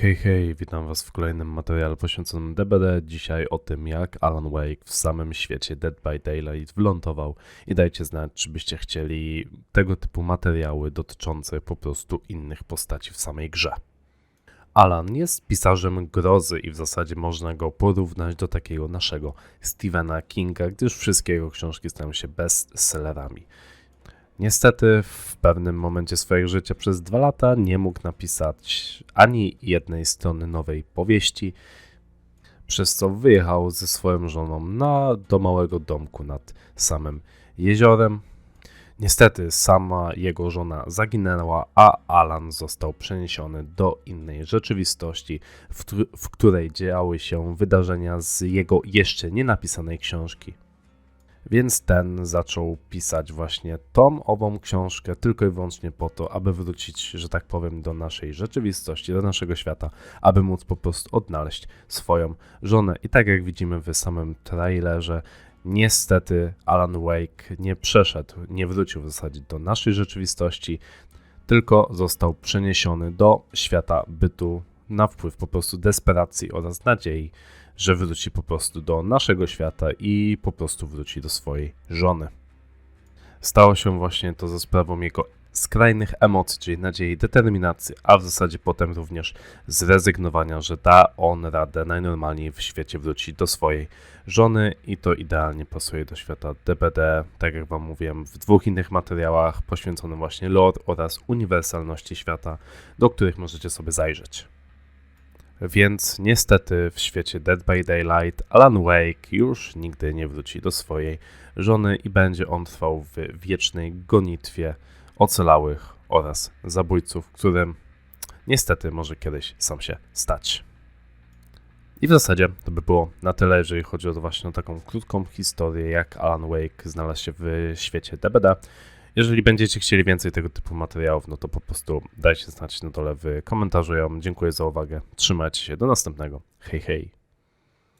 Hej, hej, witam Was w kolejnym materiale poświęconym DBD. Dzisiaj o tym, jak Alan Wake w samym świecie Dead by Daylight wylądował i dajcie znać, czy byście chcieli tego typu materiały dotyczące po prostu innych postaci w samej grze. Alan jest pisarzem grozy i w zasadzie można go porównać do takiego naszego Stephena Kinga, gdyż wszystkie jego książki stają się bestsellerami. Niestety w pewnym momencie swojego życia przez dwa lata nie mógł napisać ani jednej strony nowej powieści, przez co wyjechał ze swoją żoną na, do małego domku nad samym jeziorem. Niestety sama jego żona zaginęła, a Alan został przeniesiony do innej rzeczywistości, w, w której działy się wydarzenia z jego jeszcze nie napisanej książki. Więc ten zaczął pisać właśnie tą ową książkę tylko i wyłącznie po to, aby wrócić, że tak powiem, do naszej rzeczywistości, do naszego świata, aby móc po prostu odnaleźć swoją żonę. I tak jak widzimy w samym trailerze, niestety Alan Wake nie przeszedł, nie wrócił w zasadzie do naszej rzeczywistości, tylko został przeniesiony do świata bytu na wpływ po prostu desperacji oraz nadziei, że wróci po prostu do naszego świata i po prostu wróci do swojej żony. Stało się właśnie to ze sprawą jego skrajnych emocji, czyli nadziei, determinacji, a w zasadzie potem również zrezygnowania, że da on radę najnormalniej w świecie wrócić do swojej żony i to idealnie pasuje do świata DBD, tak jak wam mówiłem w dwóch innych materiałach poświęconych właśnie lore oraz uniwersalności świata, do których możecie sobie zajrzeć. Więc niestety w świecie Dead by Daylight Alan Wake już nigdy nie wróci do swojej żony i będzie on trwał w wiecznej gonitwie ocalałych oraz zabójców, którym niestety może kiedyś sam się stać. I w zasadzie to by było na tyle, jeżeli chodzi o właśnie o taką krótką historię, jak Alan Wake znalazł się w świecie DBD. Jeżeli będziecie chcieli więcej tego typu materiałów, no to po prostu dajcie znać na dole w komentarzu. Ja wam dziękuję za uwagę. Trzymajcie się. Do następnego. Hej, hej.